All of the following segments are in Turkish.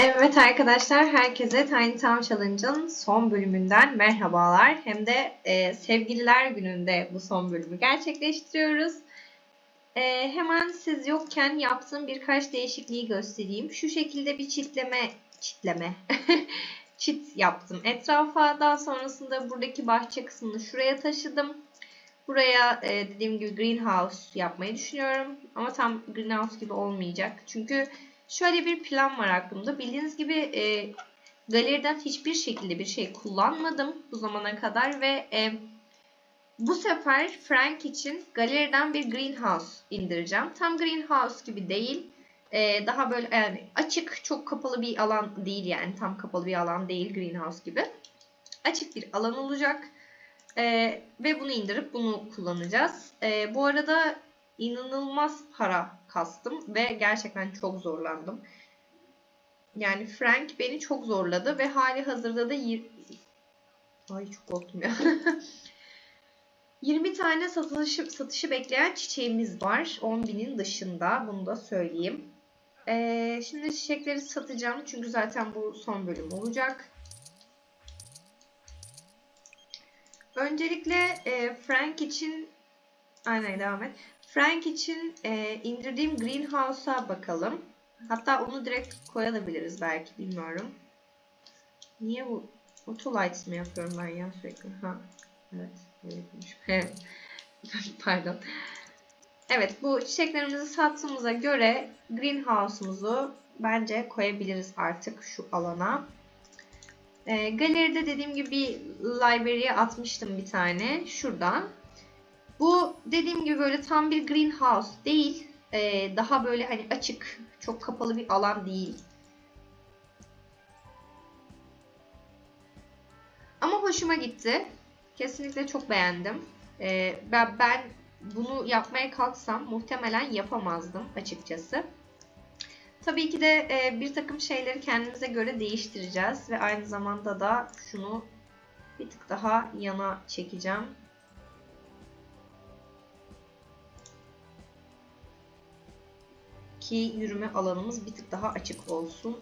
Evet arkadaşlar herkese Tiny Town Challenge'ın son bölümünden merhabalar. Hem de e, sevgililer gününde bu son bölümü gerçekleştiriyoruz. E, hemen siz yokken yaptığım birkaç değişikliği göstereyim. Şu şekilde bir çitleme, çitleme, çit yaptım etrafa. Daha sonrasında buradaki bahçe kısmını şuraya taşıdım. Buraya e, dediğim gibi greenhouse yapmayı düşünüyorum. Ama tam greenhouse gibi olmayacak. Çünkü Şöyle bir plan var aklımda. Bildiğiniz gibi e, galeriden hiçbir şekilde bir şey kullanmadım bu zamana kadar ve e, bu sefer Frank için galeriden bir greenhouse indireceğim. Tam greenhouse gibi değil. E, daha böyle yani açık, çok kapalı bir alan değil yani. Tam kapalı bir alan değil greenhouse gibi. Açık bir alan olacak. E, ve bunu indirip bunu kullanacağız. E, bu arada inanılmaz para kastım ve gerçekten çok zorlandım. Yani Frank beni çok zorladı ve hali hazırda da Ay çok korktum ya. 20 tane satışı, satışı bekleyen çiçeğimiz var. 10.000'in dışında. Bunu da söyleyeyim. Ee, şimdi çiçekleri satacağım. Çünkü zaten bu son bölüm olacak. Öncelikle e, Frank için aynen devam et. Frank için e, indirdiğim Greenhouse'a bakalım. Hatta onu direkt koyabiliriz belki bilmiyorum. Niye bu Autolights mi yapıyorum ben ya sürekli? Ha. Evet. Evet. Pardon. Evet bu çiçeklerimizi sattığımıza göre greenhouse'umuzu bence koyabiliriz artık şu alana. E, galeride dediğim gibi library'e atmıştım bir tane. Şurada. Bu dediğim gibi böyle tam bir greenhouse değil. Ee, daha böyle hani açık, çok kapalı bir alan değil. Ama hoşuma gitti. Kesinlikle çok beğendim. Ee, ben, ben bunu yapmaya kalksam muhtemelen yapamazdım açıkçası. Tabii ki de e, bir takım şeyleri kendimize göre değiştireceğiz ve aynı zamanda da şunu bir tık daha yana çekeceğim. Ki yürüme alanımız bir tık daha açık olsun.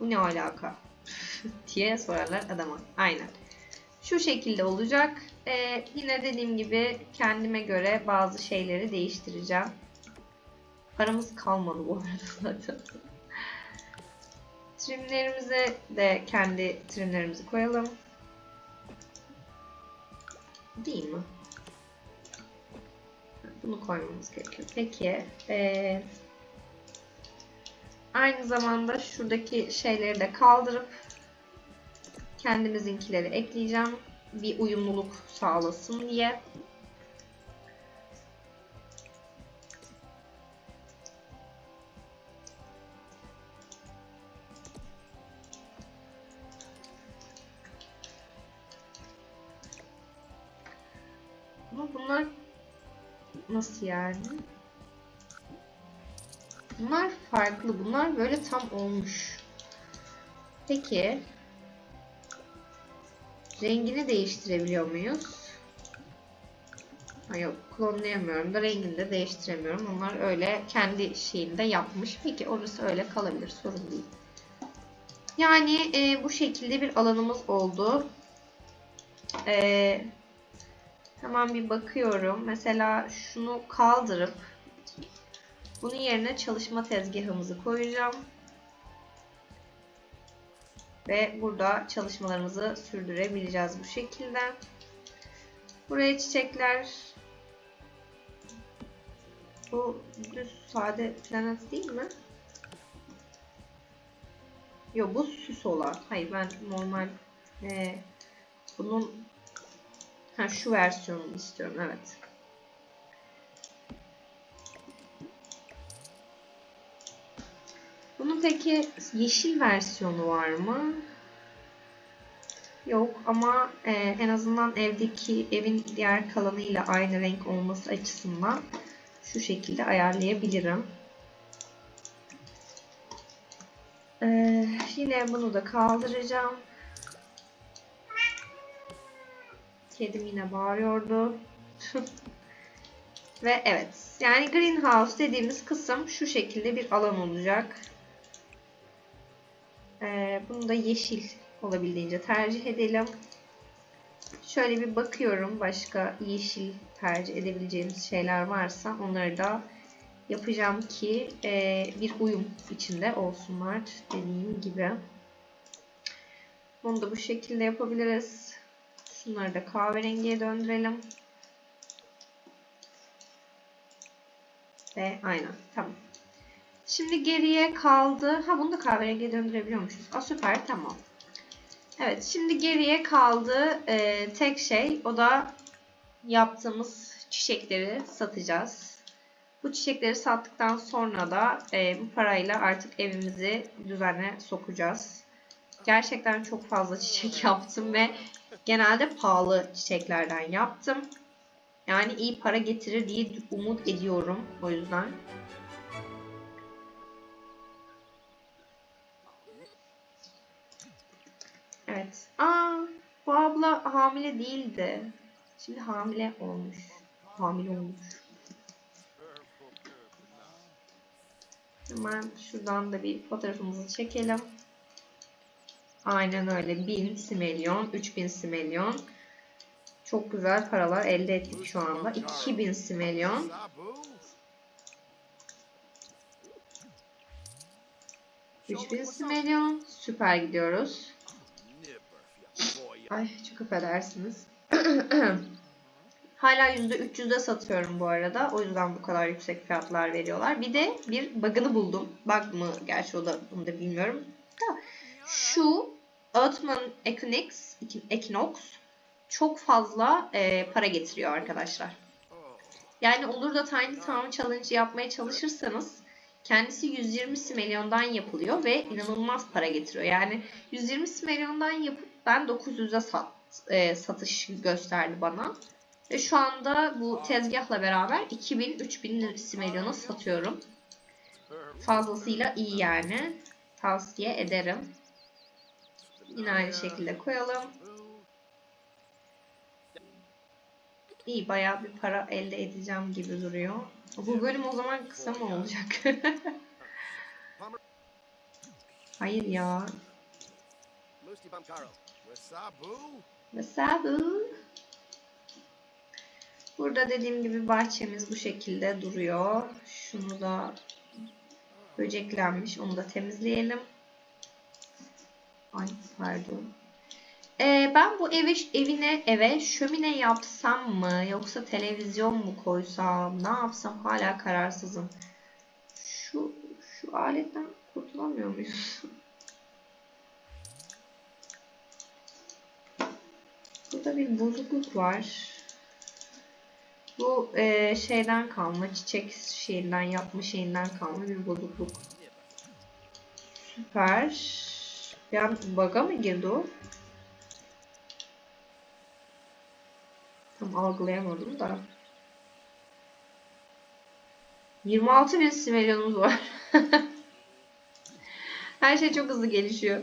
Bu ne alaka? diye sorarlar adama. Aynen. Şu şekilde olacak. Ee, yine dediğim gibi kendime göre bazı şeyleri değiştireceğim. Paramız kalmadı bu arada zaten. Trimlerimize de kendi trimlerimizi koyalım. Değil mi? Bunu koymamız gerekiyor. Peki. Ee, Aynı zamanda şuradaki şeyleri de kaldırıp kendimizinkileri ekleyeceğim. Bir uyumluluk sağlasın diye. Ama bunlar nasıl yani? Bunlar farklı. Bunlar böyle tam olmuş. Peki. Rengini değiştirebiliyor muyuz? Ha yok klonlayamıyorum da rengini de değiştiremiyorum. Onlar öyle kendi şeyinde yapmış. Peki orası öyle kalabilir. Sorun değil. Yani e, bu şekilde bir alanımız oldu. E, hemen bir bakıyorum. Mesela şunu kaldırıp bunun yerine çalışma tezgahımızı koyacağım. Ve burada çalışmalarımızı sürdürebileceğiz bu şekilde. Buraya çiçekler bu düz sade planet değil mi? Yok bu süs olan. Hayır ben normal e, bunun ha, şu versiyonunu istiyorum. Evet. Bunun peki yeşil versiyonu var mı? Yok ama e, en azından evdeki evin diğer kalanıyla aynı renk olması açısından şu şekilde ayarlayabilirim. Ee, yine bunu da kaldıracağım. Kedim yine bağırıyordu. Ve evet. Yani greenhouse dediğimiz kısım şu şekilde bir alan olacak. Ee, bunu da yeşil olabildiğince tercih edelim. Şöyle bir bakıyorum başka yeşil tercih edebileceğimiz şeyler varsa onları da yapacağım ki e, bir uyum içinde olsunlar dediğim gibi. Bunu da bu şekilde yapabiliriz. Şunları da kahverengiye döndürelim. Ve aynen tamam. Şimdi geriye kaldı. Ha bunu da kahverengiye döndürebiliyormuşuz. Aa süper tamam. Evet şimdi geriye kaldı e, tek şey o da yaptığımız çiçekleri satacağız. Bu çiçekleri sattıktan sonra da e, bu parayla artık evimizi düzene sokacağız. Gerçekten çok fazla çiçek yaptım ve genelde pahalı çiçeklerden yaptım. Yani iyi para getirir diye umut ediyorum o yüzden. Evet. Aa, bu abla hamile değildi. Şimdi hamile olmuş. Hamile olmuş. Hemen şuradan da bir fotoğrafımızı çekelim. Aynen öyle. 1000 simelyon, 3000 simelyon. Çok güzel paralar elde ettik şu anda. 2000 simelyon. Üç bin simelyon. Süper gidiyoruz. Ay çok affedersiniz. Hala %300'de satıyorum bu arada. O yüzden bu kadar yüksek fiyatlar veriyorlar. Bir de bir bug'ını buldum. Bug mı? Gerçi o da onu da bilmiyorum. Da şu Earthman Equinox, Equinox çok fazla e, para getiriyor arkadaşlar. Yani olur da Tiny Town Challenge yapmaya çalışırsanız kendisi 120 milyondan yapılıyor ve inanılmaz para getiriyor. Yani 120 milyondan yapıp ben 900'e sat, e, satış gösterdi bana. Ve şu anda bu tezgahla beraber 2000-3000 simeryona satıyorum. Fazlasıyla iyi yani. Tavsiye ederim. Yine aynı şekilde koyalım. İyi bayağı bir para elde edeceğim gibi duruyor. Bu bölüm o zaman kısa mı olacak? Hayır ya. Wasabu. Burada dediğim gibi bahçemiz bu şekilde duruyor. Şunu da böceklenmiş. Onu da temizleyelim. Ay pardon. Ee, ben bu eve, evine eve şömine yapsam mı yoksa televizyon mu koysam ne yapsam hala kararsızım. Şu şu aletten kurtulamıyor muyuz? Burada bir bozukluk var. Bu e, şeyden kalma, çiçek şeyinden yapma şeyinden kalma bir bozukluk. Süper. Ya bug'a mı girdi o? Tam algılayamadım da. 26 bin simeryonumuz var. Her şey çok hızlı gelişiyor.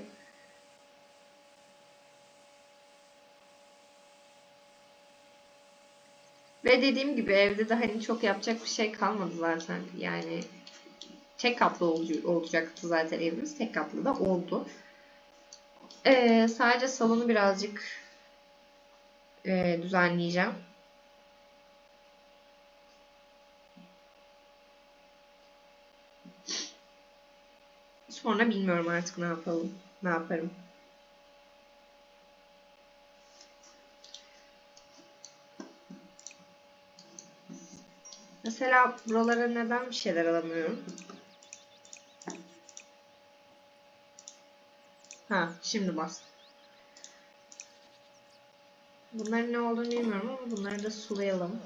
Ve dediğim gibi evde de hani çok yapacak bir şey kalmadı zaten. Yani tek katlı olacaktı zaten evimiz. Tek katlı da oldu. Ee, sadece salonu birazcık e, düzenleyeceğim. Sonra bilmiyorum artık ne yapalım. Ne yaparım. Mesela buralara neden bir şeyler alamıyorum? Ha, şimdi bas. Bunların ne olduğunu bilmiyorum ama bunları da sulayalım.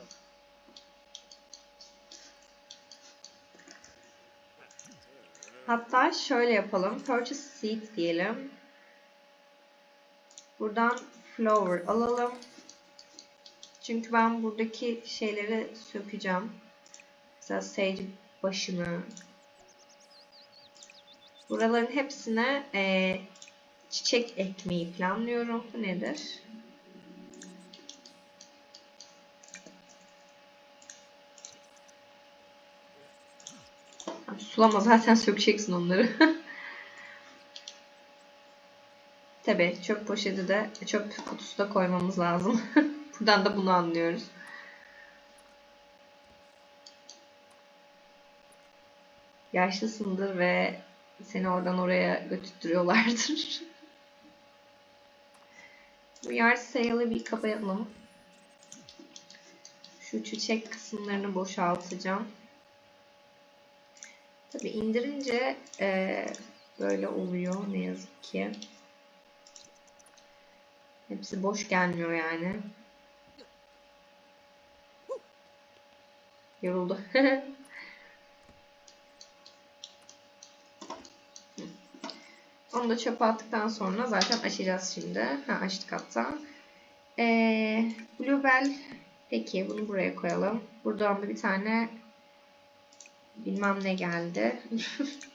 Hatta şöyle yapalım. Purchase seed diyelim. Buradan flower alalım. Çünkü ben buradaki şeyleri sökeceğim. Mesela sage başını. Buraların hepsine e, çiçek ekmeği planlıyorum. Bu nedir? Sulama zaten sökeceksin onları. Tabii çöp poşeti de çöp kutusu da koymamız lazım. Buradan da bunu anlıyoruz. Yaşlısındır ve seni oradan oraya götürtüyorlardır. Yard sale'ı bir kapayalım. Şu çiçek kısımlarını boşaltacağım. Tabi indirince e, böyle oluyor ne yazık ki. Hepsi boş gelmiyor yani. Yoruldu. Onu da çöpe attıktan sonra zaten açacağız şimdi. Ha açtık hatta. Ee, Bluebell peki bunu buraya koyalım. Buradan da bir tane bilmem ne geldi.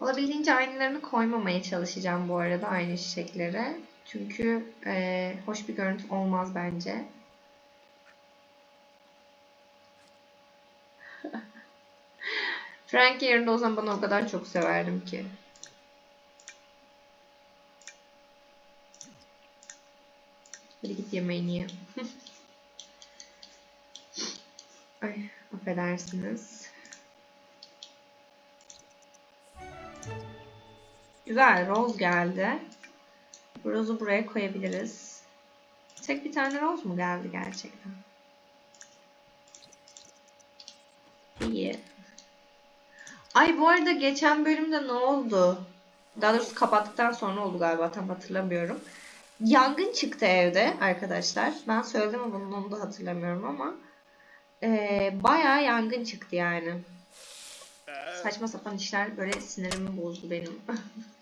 Olabildiğince aynılarını koymamaya çalışacağım bu arada aynı çiçeklere. Çünkü e, hoş bir görüntü olmaz bence. Frank yerinde o zaman bana o kadar çok severdim ki. Hadi git yemeğini ye. Ay, affedersiniz. Güzel, Rose geldi. Rose'u buraya koyabiliriz. Tek bir tane Rose mu geldi gerçekten? İyi. Ay bu arada geçen bölümde ne oldu? Daha doğrusu kapattıktan sonra oldu galiba tam hatırlamıyorum. Yangın çıktı evde arkadaşlar. Ben söyledim ama bunu onu da hatırlamıyorum ama. Ee, bayağı yangın çıktı yani. Saçma sapan işler böyle sinirimi bozdu benim.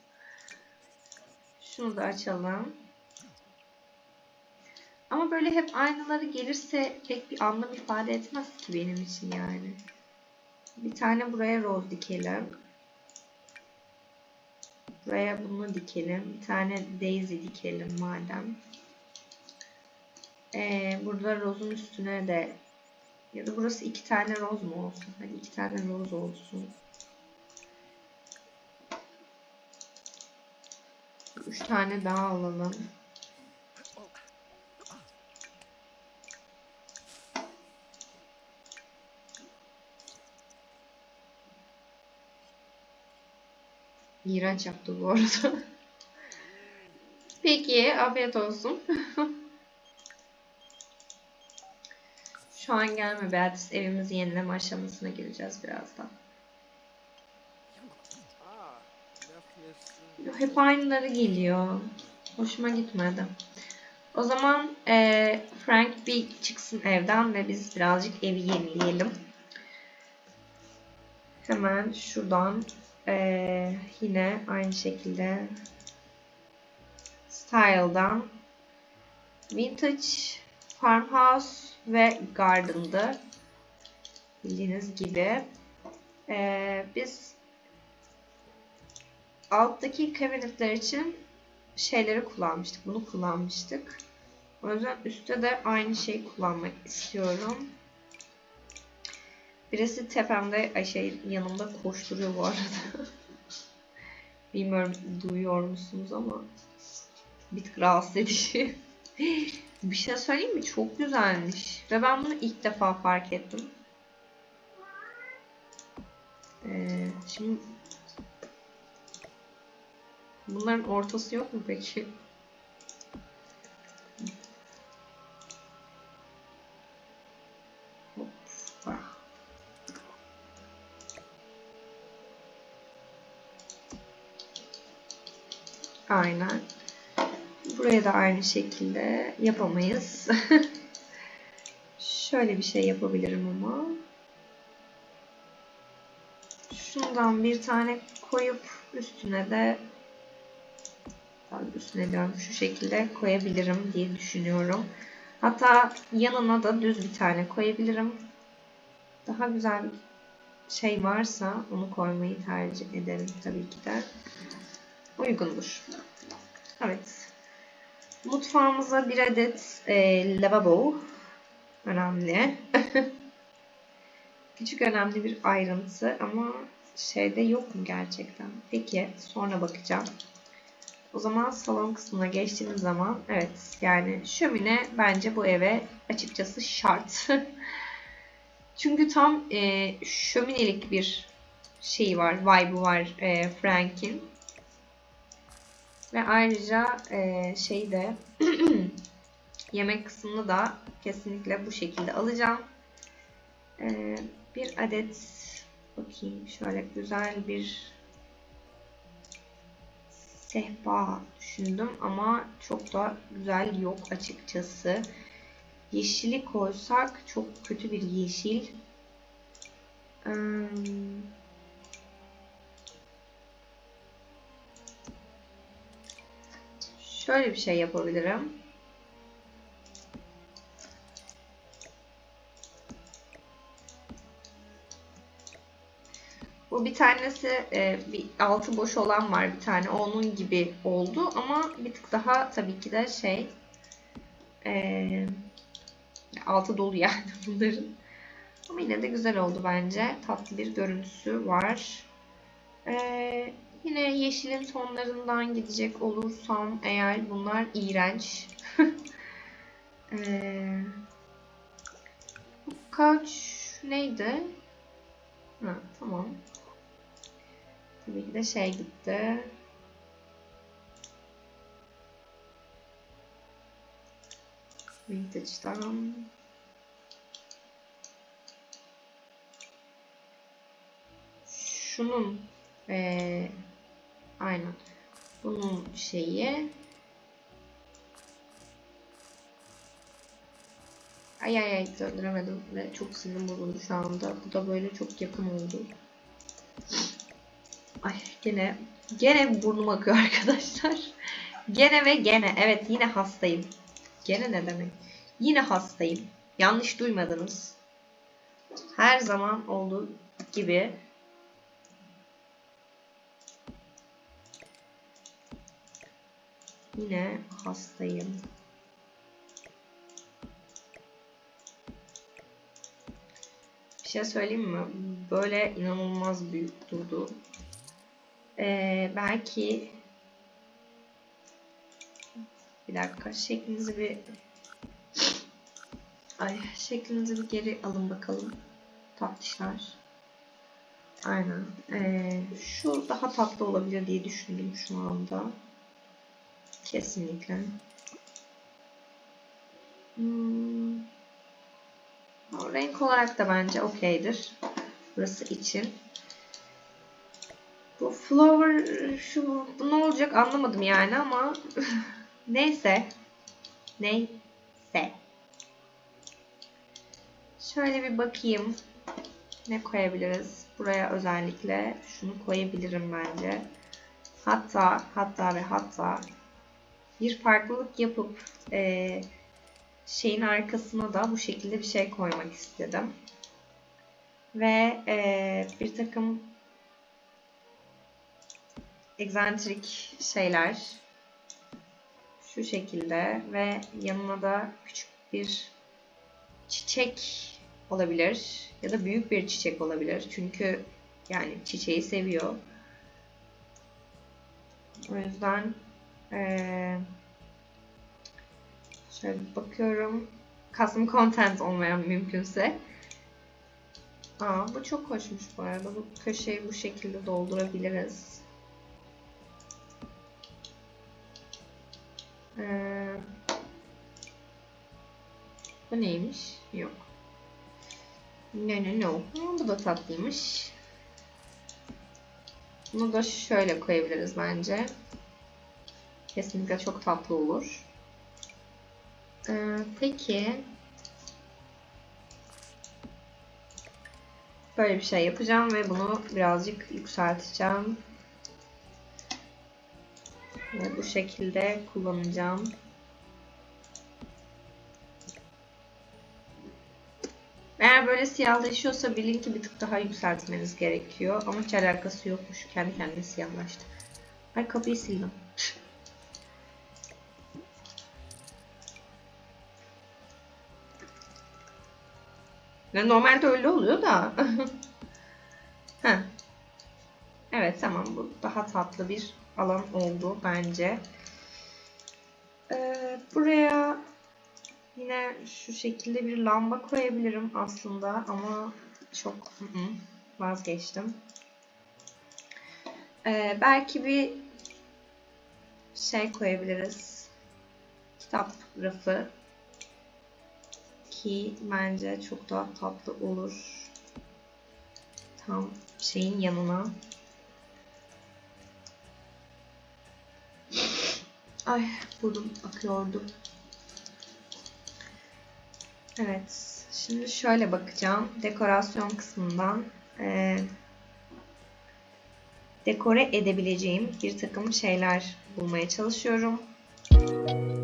Şunu da açalım. Ama böyle hep aynıları gelirse pek bir anlam ifade etmez ki benim için yani. Bir tane buraya rose dikelim. Buraya bunu dikelim. Bir tane daisy dikelim madem. Ee, burada rose'un üstüne de ya da burası iki tane rose mu olsun? Hadi iki tane rose olsun. Üç tane daha alalım. İğrenç yaptı bu arada. Peki, afiyet olsun. Şu an gelme Beatrice. Evimizi yenileme aşamasına gireceğiz birazdan. Hep aynıları geliyor. Hoşuma gitmedi. O zaman e, Frank bir çıksın evden ve biz birazcık evi yenileyelim. Hemen şuradan e, yine aynı şekilde Style'dan Vintage Farmhouse ve Garden'dı. Bildiğiniz gibi. E, biz alttaki cabinetler için şeyleri kullanmıştık. Bunu kullanmıştık. O yüzden üstte de aynı şeyi kullanmak istiyorum. Birisi tepemde, ay şey yanımda koşturuyor bu arada. Bilmiyorum duyuyor musunuz ama bir tık rahatsız edici. bir şey söyleyeyim mi? Çok güzelmiş. Ve ben bunu ilk defa fark ettim. Ee, şimdi Bunların ortası yok mu peki? Aynen. Buraya da aynı şekilde yapamayız. Şöyle bir şey yapabilirim ama. Şundan bir tane koyup üstüne de üstüne diyorum şu şekilde koyabilirim diye düşünüyorum. Hatta yanına da düz bir tane koyabilirim. Daha güzel bir şey varsa onu koymayı tercih ederim tabii ki de. Uygundur. Evet. Mutfağımıza bir adet e, lavabo. önemli. Küçük önemli bir ayrıntı ama şeyde yok mu gerçekten? Peki sonra bakacağım. O zaman salon kısmına geçtiğimiz zaman evet yani şömine bence bu eve açıkçası şart. Çünkü tam e, şöminelik bir şeyi var, vibe'ı var e, Frank'in. Ve ayrıca e, şeyi de yemek kısmını da kesinlikle bu şekilde alacağım. E, bir adet bakayım şöyle güzel bir sehpa düşündüm ama çok da güzel yok açıkçası. Yeşili koysak çok kötü bir yeşil. Hmm. Şöyle bir şey yapabilirim. Bu bir tanesi e, bir altı boş olan var bir tane onun gibi oldu ama bir tık daha tabii ki de şey e, altı dolu yani bunların. Ama yine de güzel oldu bence. Tatlı bir görüntüsü var. Ee, yine yeşilin tonlarından gidecek olursam eğer bunlar iğrenç. ee, kaç neydi? Ha, tamam. Tabii ki de şey gitti. Vintage'dan. Şunun ee, aynen bunun şeyi ay ay ay döndüremedim ve çok sinirim bozuldu şu anda. Bu da böyle çok yakın oldu. Ay gene gene burnum akıyor arkadaşlar. Gene ve gene evet yine hastayım. Gene ne demek? Yine hastayım. Yanlış duymadınız. Her zaman olduğu gibi yine hastayım. Bir şey söyleyeyim mi? Böyle inanılmaz büyük durdu. Ee, belki bir dakika şeklinizi bir ay şeklinizi bir geri alın bakalım tatlışlar. Aynen. Ee, şu daha tatlı olabilir diye düşündüm şu anda. Kesinlikle. Hmm. Renk olarak da bence okeydir. Burası için. Bu flower şu bu ne olacak anlamadım yani ama neyse. Neyse. Şöyle bir bakayım. Ne koyabiliriz? Buraya özellikle şunu koyabilirim bence. Hatta hatta ve hatta bir farklılık yapıp e, şeyin arkasına da bu şekilde bir şey koymak istedim. Ve e, bir takım egzantrik şeyler şu şekilde ve yanına da küçük bir çiçek olabilir ya da büyük bir çiçek olabilir. Çünkü yani çiçeği seviyor. O yüzden şöyle bakıyorum. Custom content olmayan mümkünse. Aa, bu çok hoşmuş bu arada. Bu köşeyi bu şekilde doldurabiliriz. Ee, bu neymiş? Yok. No no. Ama bu da tatlıymış. Bunu da şöyle koyabiliriz bence. Kesinlikle çok tatlı olur. Ee, peki böyle bir şey yapacağım ve bunu birazcık yükselteceğim. Ve bu şekilde kullanacağım. Eğer böyle siyahlaşıyorsa bilin ki bir tık daha yükseltmeniz gerekiyor. Ama hiç alakası yokmuş. Kendi kendine siyahlaştı. Ay kapıyı sildim. Yani normalde öyle oluyor da. Heh. Evet tamam bu daha tatlı bir alan oldu bence. Ee, buraya yine şu şekilde bir lamba koyabilirim aslında ama çok vazgeçtim. Ee, belki bir şey koyabiliriz. Kitap rafı ki bence çok daha tatlı olur. Tam şeyin yanına. Ay burnum akıyordu. Evet. Şimdi şöyle bakacağım. Dekorasyon kısmından e, dekore edebileceğim bir takım şeyler bulmaya çalışıyorum. Ve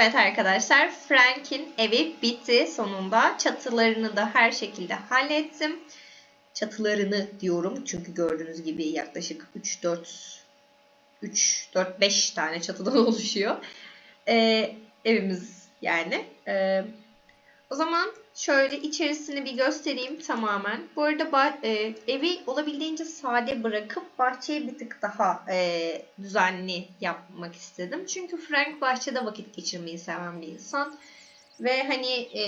evet arkadaşlar Frank'in evi bitti sonunda. Çatılarını da her şekilde hallettim. Çatılarını diyorum çünkü gördüğünüz gibi yaklaşık 3 4 3 4 5 tane çatıdan oluşuyor. Ee, evimiz yani. Ee, o zaman şöyle içerisini bir göstereyim tamamen. Bu arada e, evi olabildiğince sade bırakıp bahçeyi bir tık daha e, düzenli yapmak istedim. Çünkü Frank bahçede vakit geçirmeyi seven bir insan. Ve hani e,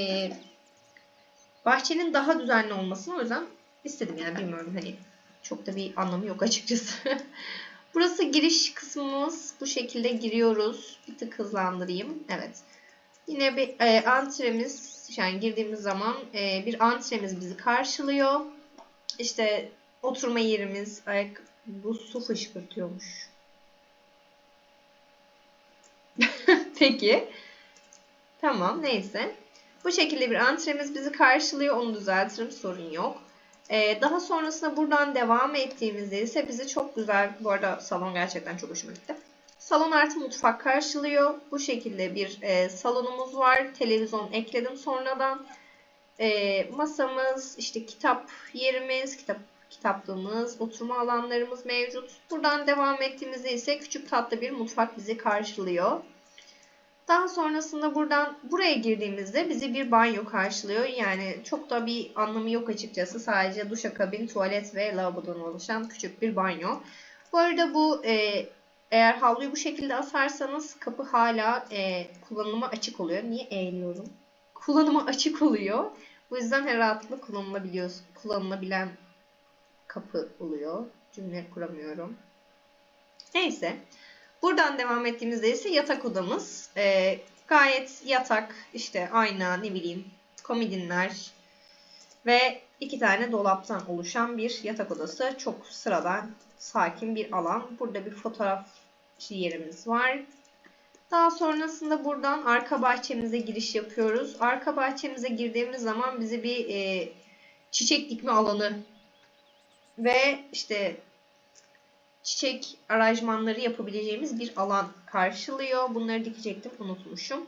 bahçenin daha düzenli olmasını o yüzden istedim yani bilmiyorum hani çok da bir anlamı yok açıkçası. Burası giriş kısmımız. Bu şekilde giriyoruz. Bir tık hızlandırayım. Evet. Yine bir e, antremiz yani girdiğimiz zaman e, bir antremiz bizi karşılıyor. İşte oturma yerimiz. Ayak, bu su fışkırtıyormuş. Peki. Tamam neyse. Bu şekilde bir antremiz bizi karşılıyor. Onu düzeltirim sorun yok. Ee, daha sonrasında buradan devam ettiğimizde ise bizi çok güzel, bu arada salon gerçekten çok hoşuma gitti. Salon artı mutfak karşılıyor. Bu şekilde bir e, salonumuz var. Televizyon ekledim sonradan. E, masamız, işte kitap yerimiz, kitap kitaplığımız, oturma alanlarımız mevcut. Buradan devam ettiğimizde ise küçük tatlı bir mutfak bizi karşılıyor. Daha sonrasında buradan buraya girdiğimizde bizi bir banyo karşılıyor. Yani çok da bir anlamı yok açıkçası. Sadece duşakabin, tuvalet ve lavabodan oluşan küçük bir banyo. Bu arada bu e, eğer havluyu bu şekilde asarsanız kapı hala e, kullanıma açık oluyor. Niye eğiliyorum? Kullanıma açık oluyor. Bu yüzden her rahatlıkla kullanılabiliyor, kullanılabilen kapı oluyor. Cümle kuramıyorum. Neyse. Buradan devam ettiğimizde ise yatak odamız. Ee, gayet yatak, işte ayna, ne bileyim, komodinler ve iki tane dolaptan oluşan bir yatak odası. Çok sıradan, sakin bir alan. Burada bir fotoğraf yerimiz var. Daha sonrasında buradan arka bahçemize giriş yapıyoruz. Arka bahçemize girdiğimiz zaman bizi bir e, çiçek dikme alanı ve işte çiçek aranjmanları yapabileceğimiz bir alan karşılıyor. Bunları dikecektim unutmuşum.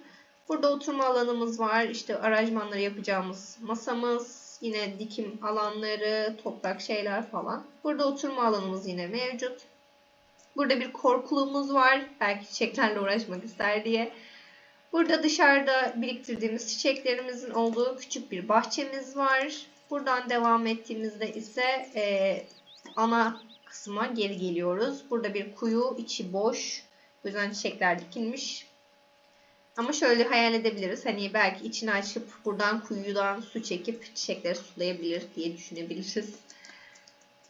Burada oturma alanımız var. İşte aranjmanları yapacağımız masamız, yine dikim alanları, toprak şeyler falan. Burada oturma alanımız yine mevcut. Burada bir korkuluğumuz var. Belki çiçeklerle uğraşmak ister diye. Burada dışarıda biriktirdiğimiz çiçeklerimizin olduğu küçük bir bahçemiz var. Buradan devam ettiğimizde ise e, ana kısma geri geliyoruz. Burada bir kuyu, içi boş. Bu yüzden çiçekler dikilmiş. Ama şöyle hayal edebiliriz. Hani belki içini açıp buradan kuyudan su çekip çiçekleri sulayabilir diye düşünebiliriz.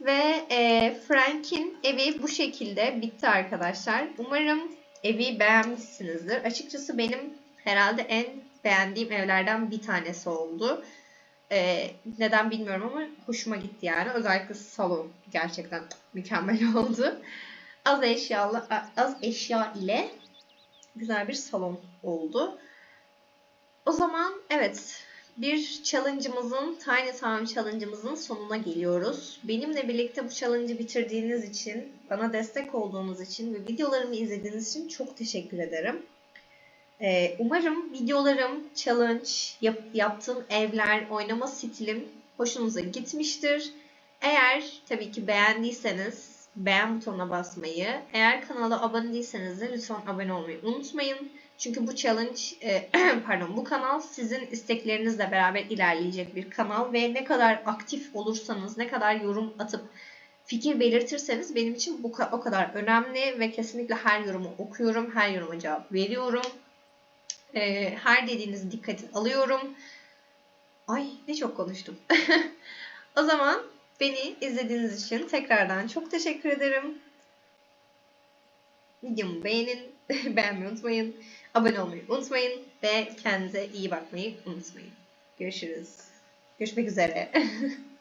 Ve e, Frank'in evi bu şekilde bitti arkadaşlar. Umarım evi beğenmişsinizdir. Açıkçası benim herhalde en beğendiğim evlerden bir tanesi oldu. Ee, neden bilmiyorum ama hoşuma gitti yani. Özellikle salon gerçekten mükemmel oldu. Az eşyalı az eşya ile güzel bir salon oldu. O zaman evet bir challenge'ımızın, Tiny Town challenge'ımızın sonuna geliyoruz. Benimle birlikte bu challenge'ı bitirdiğiniz için, bana destek olduğunuz için ve videolarımı izlediğiniz için çok teşekkür ederim. Ee, umarım videolarım, challenge, yap, yaptığım evler, oynama stilim hoşunuza gitmiştir. Eğer tabii ki beğendiyseniz beğen butonuna basmayı, eğer kanala abone değilseniz de lütfen abone olmayı unutmayın. Çünkü bu challenge, e, pardon bu kanal sizin isteklerinizle beraber ilerleyecek bir kanal ve ne kadar aktif olursanız, ne kadar yorum atıp fikir belirtirseniz benim için bu o kadar önemli ve kesinlikle her yorumu okuyorum, her yoruma cevap veriyorum. E, her dediğiniz dikkate alıyorum. Ay ne çok konuştum. o zaman beni izlediğiniz için tekrardan çok teşekkür ederim. Videomu beğenin, beğenmeyi unutmayın, abone olmayı unutmayın ve kendinize iyi bakmayı unutmayın. Görüşürüz. Görüşmek üzere.